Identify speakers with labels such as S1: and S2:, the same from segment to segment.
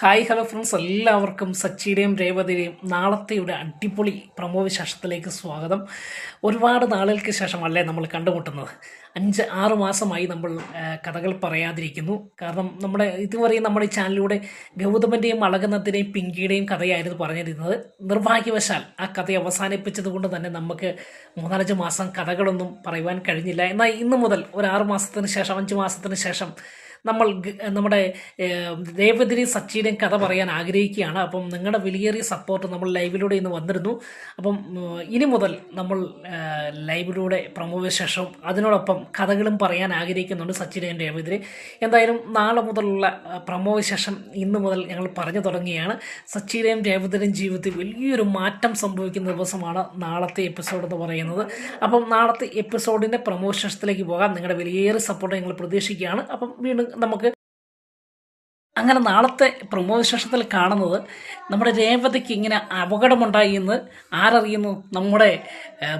S1: Hi hello friends എല്ലാവർക്കും സച്ചിയുടെയും രേവതിയുടെയും നാളത്തെയുടെ അടിപൊളി promo വിശേഷത്തിലേക്ക് സ്വാഗതം. ഒരുപാട് നാളുകൾക്ക് ശേഷമല്ലേ നമ്മൾ കണ്ടുമുട്ടുന്നത്. അഞ്ച് ആറ് മാസമായി നമ്മൾ കഥകൾ പറയാതിരിക്കുന്നു. കാരണം നമ്മുടെ ഇതുവരെയും നമ്മുടെ ഈ ചാനലിലൂടെ ഗൗതമന്റെയും അളകുന്നതിന്റെയും പിങ്കിയുടെയും കഥയായിരുന്നു പറഞ്ഞിരുന്നത്. നിർഭാഗ്യവശാൽ ആ കഥ അവസാനിപ്പിച്ചത് കൊണ്ട് തന്നെ നമുക്ക് മൂന്നാലഞ്ച് മാസം കഥകളൊന്നും പറയുവാൻ കഴിഞ്ഞില്ല. എന്നാൽ ഇന്ന് മുതൽ ഒരു ആറ് മാസത്തിന് ശേഷം അഞ്ച് മാസത്തിന് ശേഷം നമ്മൾ നമ്മുടെ ദേവദിനി സച്ചിനെ കഥ പറയാൻ ആഗ്രഹിക്കുകയാണ്. അപ്പം നിങ്ങളുടെ വിലയേറിയ സപ്പോർട്ട് നമ്മൾ ലൈവിലൂടെ ഇന്ന് വന്നിരുന്നു. അപ്പം ഇനി മുതൽ നമ്മൾ ലൈവിലൂടെ പ്രമോ വിശേഷവും അതിനോടൊപ്പം കഥകളും പറയാൻ ആഗ്രഹിക്കുന്നുണ്ട് സച്ചിനെ ദേവദിനി എന്തായാലും നാളെ മുതലുള്ള ഏഹ്, പ്രമോ വിശേഷം ഇന്ന് മുതൽ ഞങ്ങൾ പറഞ്ഞു തുടങ്ങിയാണ് സച്ചിയുടെയും രേവതിയുടെയും ജീവിതത്തിൽ വലിയൊരു മാറ്റം സംഭവിക്കുന്ന ദിവസമാണ് നാളത്തെ എപ്പിസോഡ് എന്ന് പറയുന്നത്. അപ്പം നാളത്തെ എപ്പിസോഡിന്റെ പ്രമോ പോകാം. നിങ്ങളുടെ വലിയേറെ സപ്പോർട്ട് ഞങ്ങൾ പ്രതീക്ഷിക്കുകയാണ്. അപ്പം വീണ്ടും നമുക്ക് അങ്ങനെ നാളത്തെ പ്രമോ ശേഷത്തിൽ കാണുന്നത് നമ്മുടെ രേവതിക്ക് ഇങ്ങനെ അപകടമുണ്ടായി എന്ന് ആരറിയുന്നു? നമ്മുടെ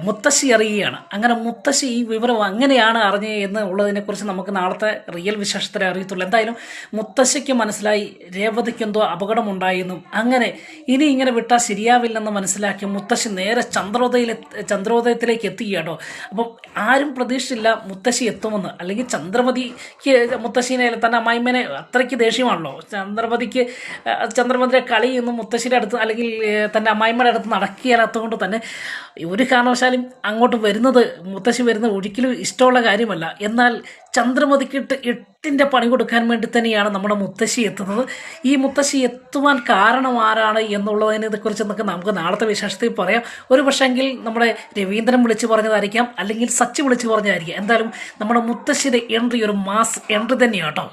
S1: മുത്തശ്ശി അറിയുകയാണ്. അങ്ങനെ മുത്തശ്ശി ഈ വിവരം അങ്ങനെയാണ് അറിഞ്ഞത് എന്ന് ഉള്ളതിനെക്കുറിച്ച് നമുക്ക് നാളത്തെ റിയൽ വിശേഷത്തിലെ അറിയത്തുള്ളൂ. എന്തായാലും മുത്തശ്ശിക്ക് മനസ്സിലായി രേവതിക്ക് എന്തോ അപകടമുണ്ടായെന്നും അങ്ങനെ ഇനി ഇങ്ങനെ വിട്ടാൽ ശരിയാവില്ലെന്ന് മനസ്സിലാക്കി മുത്തശ്ശി നേരെ ചന്ദ്രോദയിൽ ചന്ദ്രോദയത്തിലേക്ക് എത്തുകയാട്ടോ. അപ്പം ആരും പ്രതീക്ഷിച്ചില്ല മുത്തശ്ശി എത്തുമെന്ന്. അല്ലെങ്കിൽ ചന്ദ്രമതിക്ക് മുത്തശ്ശീനെ തന്നെ അമ്മായിമ്മനെ അത്രയ്ക്ക് ദേഷ്യമാണല്ലോ. ചന്ദ്രമതിക്ക് ചന്ദ്രപതിക്ക് ചന്ദ്രമതിയുടെ കളി ഒന്നും മുത്തശ്ശിയുടെ അടുത്ത് അല്ലെങ്കിൽ തന്റെ അമ്മായിമ്മയുടെ അടുത്ത് നടക്കിയാലാത്തതുകൊണ്ട് തന്നെ ഒരു കാരണവശാലും അങ്ങോട്ട് വരുന്നത് മുത്തശ്ശി വരുന്നത് ഒരിക്കലും ഇഷ്ടമുള്ള കാര്യമല്ല. എന്നാൽ ചന്ദ്രമതിക്ക് എട്ടിന്റെ പണി കൊടുക്കാൻ വേണ്ടി തന്നെയാണ് നമ്മുടെ മുത്തശ്ശി എത്തുന്നത്. ഈ മുത്തശ്ശി എത്തുവാൻ കാരണം ആരാണ് എന്നുള്ളതിനെ കുറിച്ച് നമുക്ക് നമുക്ക് നാളത്തെ വിശേഷത്തിൽ പറയാം. ഒരു പക്ഷേങ്കിൽ നമ്മുടെ രവീന്ദ്രൻ വിളിച്ച് പറഞ്ഞതായിരിക്കാം അല്ലെങ്കിൽ സച്ചി വിളിച്ച് പറഞ്ഞതായിരിക്കാം. എന്തായാലും നമ്മുടെ മുത്തശ്ശിയുടെ എൻട്രി ഒരു മാസ് എൻട്രി തന്നെയാണ് കേട്ടോ.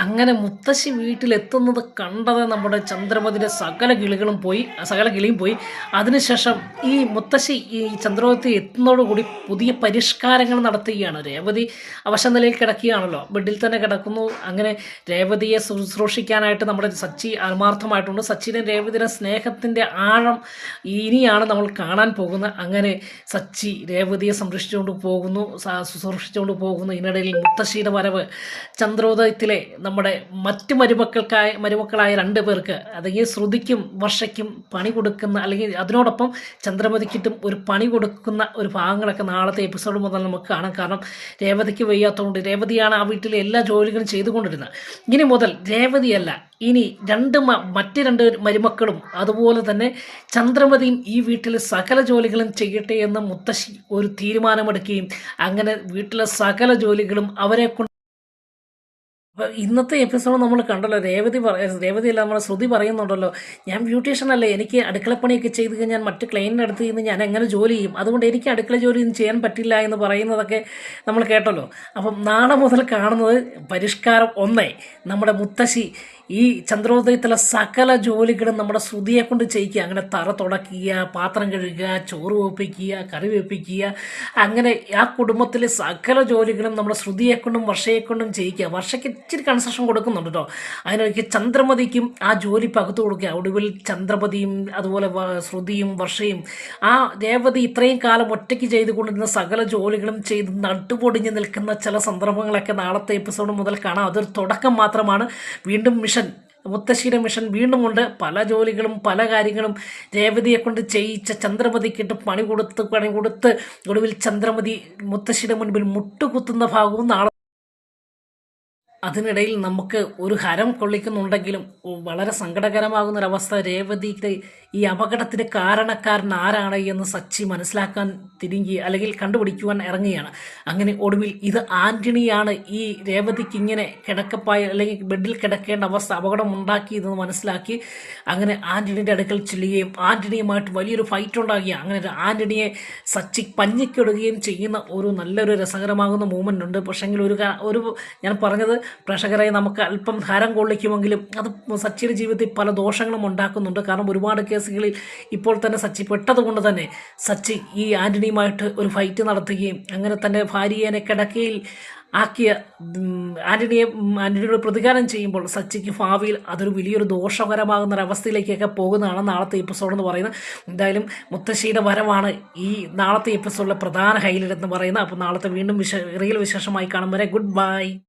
S1: അങ്ങനെ മുത്തശ്ശി വീട്ടിലെത്തുന്നത് കണ്ടത് നമ്മുടെ ചന്ദ്രമതിന്റെ സകല കിളികളും പോയി സകല കിളിയും പോയി. അതിനുശേഷം ഈ മുത്തശ്ശി ഈ ചന്ദ്രമതി എത്തുന്നതോടുകൂടി പുതിയ പരിഷ്കാരങ്ങൾ നടത്തുകയാണ്. രേവതി അവശ നിലയിൽ കിടക്കുകയാണല്ലോ. ബെഡിൽ തന്നെ കിടക്കുന്നു. അങ്ങനെ രേവതിയെ ശുശ്രൂഷിക്കാനായിട്ട് നമ്മുടെ സച്ചി ആത്മാർത്ഥമായിട്ടുണ്ട്. സച്ചിനെ രേവതിയുടെ സ്നേഹത്തിന്റെ ആഴം ഇനിയാണ് നമ്മൾ കാണാൻ പോകുന്നത്. അങ്ങനെ സച്ചി രേവതിയെ സംരക്ഷിച്ചുകൊണ്ട് പോകുന്നു ശുശ്രൂഷിച്ചുകൊണ്ട് പോകുന്നു. ഇതിനിടയിൽ മുത്തശ്ശിയുടെ വരവ് ചന്ദ്രോദയത്തിലെ നമ്മുടെ മറ്റു മരുമക്കൾക്കായ മരുമക്കളായ രണ്ട് പേർക്ക് അല്ലെങ്കിൽ ശ്രുതിക്കും വർഷയ്ക്കും പണി കൊടുക്കുന്ന അല്ലെങ്കിൽ അതിനോടൊപ്പം ചന്ദ്രമതിക്കിട്ടും ഒരു പണി കൊടുക്കുന്ന ഒരു ഭാഗങ്ങളൊക്കെ നാളത്തെ എപ്പിസോഡ് മുതൽ നമുക്ക് കാണാം. കാരണം രേവതിക്ക് വയ്യാത്തതുകൊണ്ട് രേവതിയാണ് ആ വീട്ടിലെ എല്ലാ ജോലികളും ചെയ്തുകൊണ്ടിരുന്നത്. ഇനി മുതൽ രേവതിയല്ല ഇനി രണ്ട് മറ്റ് രണ്ട് മരുമക്കളും അതുപോലെ തന്നെ ചന്ദ്രമതിയും ഈ വീട്ടിലെ സകല ജോലികളും ചെയ്യട്ടെ എന്ന് മുത്തശ്ശി ഒരു തീരുമാനമെടുക്കുകയും അങ്ങനെ വീട്ടിലെ സകല ജോലികളും അവരെ ഇന്നത്തെ എപ്പിസോഡ് നമ്മൾ കണ്ടല്ലോ രേവതി രേവതി അല്ല നമ്മുടെ ശ്രുതി പറയുന്നുണ്ടല്ലോ ഞാൻ ബ്യൂട്ടീഷ്യൻ അല്ലേ എനിക്ക് അടുക്കളപ്പണിയൊക്കെ ചെയ്ത് കഴിഞ്ഞാൽ മറ്റ് ക്ലയന്റിന്റെ അടുത്ത് നിന്ന് ഞാൻ എങ്ങനെ ജോലി ചെയ്യും? അതുകൊണ്ട് എനിക്ക് അടുക്കള ജോലി ഒന്നും ചെയ്യാൻ പറ്റില്ല എന്ന് പറയുന്നതൊക്കെ നമ്മൾ കേട്ടല്ലോ. അപ്പം നാളെ മുതൽ കാണുന്നത് പരിഷ്കാരം ഒന്നേ നമ്മുടെ മുത്തശ്ശി ഈ ചന്ദ്രോദയത്തിലെ സകല ജോലികളും നമ്മുടെ ശ്രുതിയെ കൊണ്ട് ചെയ്യിക്കുക. അങ്ങനെ തറ തുടക്കുക പാത്രം കഴുകുക ചോറ് വെപ്പിക്കുക കറി വെപ്പിക്കുക അങ്ങനെ ആ കുടുംബത്തിലെ സകല ജോലികളും നമ്മുടെ ശ്രുതിയെ കൊണ്ടും വർഷയെ കൊണ്ടും ചെയ്യിക്കുക. വർഷയ്ക്ക് ഇച്ചിരി കൺസെഷൻ കൊടുക്കുന്നുണ്ട് കേട്ടോ അതിനൊക്കെ ചന്ദ്രമതിക്കും ആ ജോലി പകുത്തു കൊടുക്കുക. ഒടുവിൽ ചന്ദ്രമതിയും അതുപോലെ ശ്രുതിയും വർഷയും ആ രേവതി ഇത്രയും കാലം ഒറ്റയ്ക്ക് ചെയ്തുകൊണ്ടിരുന്ന സകല ജോലികളും ചെയ്ത് നട്ടുപൊടിഞ്ഞ് നിൽക്കുന്ന ചില സന്ദർഭങ്ങളൊക്കെ നാളത്തെ എപ്പിസോഡ് മുതൽ കാണാം. അതൊരു തുടക്കം മാത്രമാണ്. വീണ്ടും മിഷൻ മുത്തശ്ശിയുടെ മിഷൻ വീണ്ടും കൊണ്ട് പല ജോലികളും പല കാര്യങ്ങളും രേവതിയെ കൊണ്ട് ചെയ്യിച്ച ചന്ദ്രമതിക്കിട്ട് പണി കൊടുത്ത് പണി കൊടുത്ത് ഒടുവിൽ ചന്ദ്രമതി മുത്തശ്ശിയുടെ മുൻപിൽ മുട്ടുകുത്തുന്ന ഭാഗവും നാളെ അതിനിടയിൽ നമുക്ക് ഒരു ഹരം കൊള്ളിക്കുന്നുണ്ടെങ്കിലും വളരെ സങ്കടകരമാകുന്ന ഒരവസ്ഥ രേവതിയുടെ ഈ അപകടത്തിന് കാരണക്കാരൻ ആരാണ് എന്ന് സച്ചി മനസ്സിലാക്കാൻ തിരിഞ്ഞ് അല്ലെങ്കിൽ കണ്ടുപിടിക്കുവാൻ ഇറങ്ങുകയാണ്. അങ്ങനെ ഒടുവിൽ ഇത് ആന്റണിയാണ് ഈ രേവതിക്ക് ഇങ്ങനെ കിടക്കപ്പായ അല്ലെങ്കിൽ ബെഡിൽ കിടക്കേണ്ട അവസ്ഥ അപകടം ഉണ്ടാക്കിയതെന്ന് മനസ്സിലാക്കി അങ്ങനെ ആന്റണിയുടെ അടുക്കൽ ചെല്ലുകയും ആന്റണിയുമായിട്ട് വലിയൊരു ഫൈറ്റ് ഉണ്ടാകുകയും അങ്ങനെ ആന്റണിയെ സച്ചി പഞ്ഞിക്കിടുകയും ചെയ്യുന്ന ഒരു നല്ലൊരു രസകരമാകുന്ന മൂവ്മെന്റ് ഉണ്ട്. പക്ഷേങ്കിൽ ഒരു ഒരു ഞാൻ പറഞ്ഞത് പ്രേക്ഷകരെ നമുക്ക് അല്പം ഹരം കൊള്ളിക്കുമെങ്കിലും അത് സച്ചിയുടെ ജീവിതത്തിൽ പല ദോഷങ്ങളും ഉണ്ടാക്കുന്നുണ്ട്. കാരണം ഒരുപാട് കേസുകളിൽ ഇപ്പോൾ തന്നെ സച്ചി പെട്ടതുകൊണ്ട് തന്നെ സച്ചി ഈ ആന്റണിയുമായിട്ട് ഒരു ഫൈറ്റ് നടത്തുകയും അങ്ങനെ തന്നെ ഭാര്യയെ കിടക്കയിൽ ആക്കിയ ആന്റണിയെ ആന്റണിയോട് പ്രതികാരം ചെയ്യുമ്പോൾ സച്ചിക്ക് ഭാവിയിൽ അതൊരു വലിയൊരു ദോഷകരമാകുന്ന ഒരവസ്ഥയിലേക്കൊക്കെ പോകുന്നതാണ് നാളത്തെ എപ്പിസോഡ് എന്ന് പറയുന്നത്. എന്തായാലും മുത്തശ്ശിയുടെ വരവാണ് ഈ നാളത്തെ എപ്പിസോഡിലെ പ്രധാന ഹൈലൈറ്റ് എന്ന് പറയുന്നത്. അപ്പോൾ നാളത്തെ വീണ്ടും വിശ റിയൽ വിശേഷമായി കാണും വരെ. Good bye